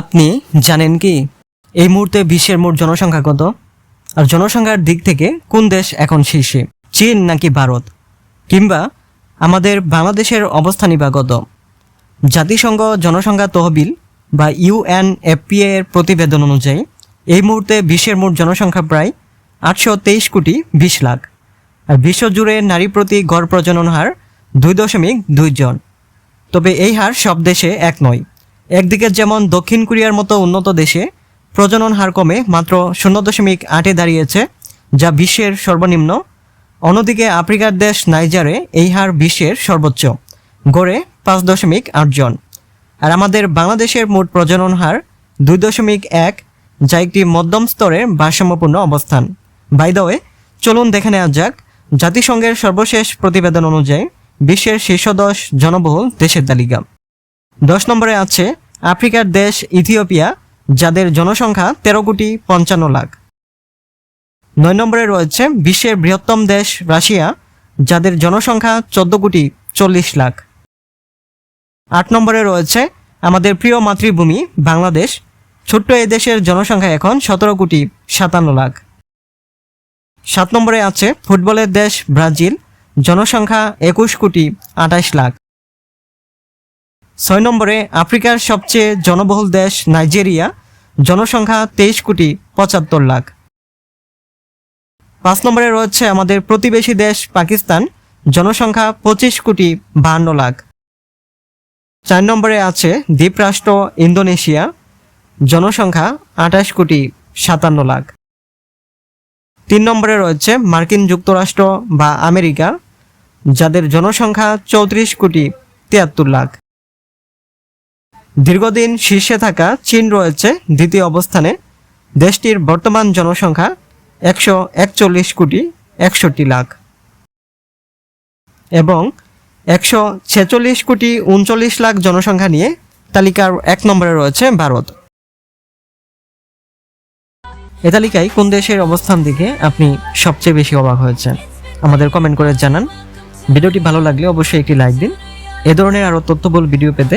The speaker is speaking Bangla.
আপনি জানেন কি? এই মুহূর্তে বিশ্বের মোট জনসংখ্যা কত? আর জনসংখ্যার দিক থেকে কোন দেশ এখন শীর্ষে? চীন নাকি ভারত? কিংবা আমাদের বাংলাদেশের অবস্থানই বা কত? জাতিসংঘ জনসংখ্যা তহবিল বা ইউএনএফপিএ এর প্রতিবেদন অনুযায়ী, এই মুহূর্তে বিশ্বের মোট জনসংখ্যা প্রায় আটশো তেইশ কোটি বিশ লাখ। আর বিশ্বজুড়ে নারী প্রতি গড় প্রজনন হার দুই দশমিক দুই জন। তবে এই হার সব দেশে এক নয়। একদিকে যেমন দক্ষিণ কোরিয়ার মতো উন্নত দেশে প্রজনন হার কমে মাত্র শূন্য দশমিক আটে দাঁড়িয়েছে, যা বিশ্বের সর্বনিম্ন। অন্যদিকে আফ্রিকার দেশ নাইজারে এই হার বিশ্বের সর্বোচ্চ, গড়ে পাঁচ দশমিক আট জন। আর আমাদের বাংলাদেশের মোট প্রজনন হার দুই দশমিক এক, যা একটি মধ্যম স্তরের ভারসাম্যপূর্ণ অবস্থান। বাইদওয়ে চলুন দেখে নেওয়া যাক, জাতিসংঘের সর্বশেষ প্রতিবেদন অনুযায়ী বিশ্বের শীর্ষ দশ জনবহুল দেশের তালিকা। দশ নম্বরে আছে, আফ্রিকার দেশ ইথিওপিয়া, যাদের জনসংখ্যা তেরো কোটি পঞ্চান্ন লাখ। নয় নম্বরে রয়েছে, বিশ্বের বৃহত্তম দেশ রাশিয়া, যাদের জনসংখ্যা চোদ্দ কোটি চল্লিশ লাখ। আট নম্বরে রয়েছে, আমাদের প্রিয় মাতৃভূমি বাংলাদেশ, ছোট্ট এই দেশের জনসংখ্যা এখন সতেরো কোটি সাতান্ন লাখ। সাত নম্বরে আছে, ফুটবলের দেশ ব্রাজিল, জনসংখ্যা একুশ কোটি আঠাশ লাখ। ছয় নম্বরে আফ্রিকার সবচেয়ে জনবহুল দেশ নাইজেরিয়া, জনসংখ্যা তেইশ কোটি পঁচাত্তর লাখ। পাঁচ নম্বরে রয়েছে আমাদের প্রতিবেশী দেশ পাকিস্তান, জনসংখ্যা পঁচিশ কোটি বাহান্ন লাখ। চার নম্বরে আছে দ্বীপরাষ্ট্র ইন্দোনেশিয়া, জনসংখ্যা আঠাশ কোটি সাতান্ন লাখ। তিন নম্বরে রয়েছে মার্কিন যুক্তরাষ্ট্র বা আমেরিকা, যাদের জনসংখ্যা চৌত্রিশ কোটি তিয়াত্তর লাখ। দীর্ঘদিন শীর্ষে থাকা চীন রয়েছে দ্বিতীয় অবস্থানে। দেশটির বর্তমান জনসংখ্যা একশো একচল্লিশ কোটি একষট্টি লাখ এবং একশো ছেচল্লিশ কোটি উনচল্লিশ লাখ জনসংখ্যা নিয়ে তালিকার এক নম্বরে রয়েছে ভারত। এ তালিকায় কোন দেশের অবস্থান দিকে আপনি সবচেয়ে বেশি অবাক হয়েছেন? আমাদের কমেন্ট করে জানান। ভিডিওটি ভালো লাগলে অবশ্যই একটি লাইক দিন। এ ধরনের আরও তথ্যবল ভিডিও পেতে